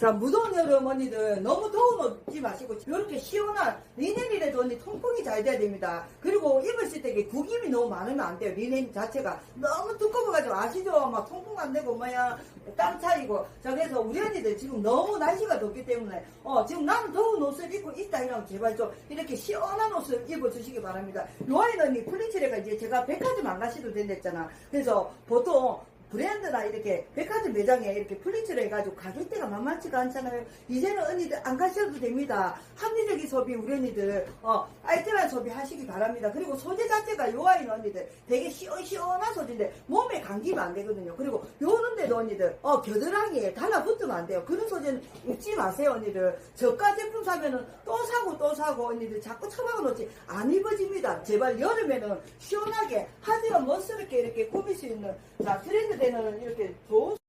자, 무더운 여름 언니들 너무 더운 옷 입지 마시고 이렇게 시원한 리넨이라도 언니 통풍이 잘 돼야 됩니다. 그리고 입으실 때 구김이 너무 많으면 안 돼요. 리넨 자체가 너무 두꺼워가지고 아시죠? 막 통풍 안 되고 뭐야 땀 차이고. 자, 그래서 우리 언니들 지금 너무 날씨가 덥기 때문에 어 지금 나는 더운 옷을 입고 있다 이러면 제발 좀 이렇게 시원한 옷을 입어주시기 바랍니다. 요 아이는 언니 플리츠레가 이제 제가 백화점 안 가시도 된댔잖아. 그래서 보통 브랜드나 이렇게 백화점 매장에 이렇게 플리츠를 해가지고 가격대가 만만치가 않잖아요. 이제는 언니들 안 가셔도 됩니다. 합리적인 소비 우리 언니들 어 알뜰한 소비 하시기 바랍니다. 그리고 소재 자체가 요 아이는 언니들 되게 시원시원한 소재 감기면 안 되거든요. 그리고 요런데도 언니들 어 겨드랑이에 달라붙으면 안 돼요. 그런 소재는 입지 마세요 언니들. 저가 제품 사면은 또 사고 또 사고 언니들 자꾸 처박아 놓지 안 입어집니다. 제발 여름에는 시원하게 하지만 멋스럽게 이렇게 꾸밀 수 있는 자 트렌드 되는 이렇게 좋은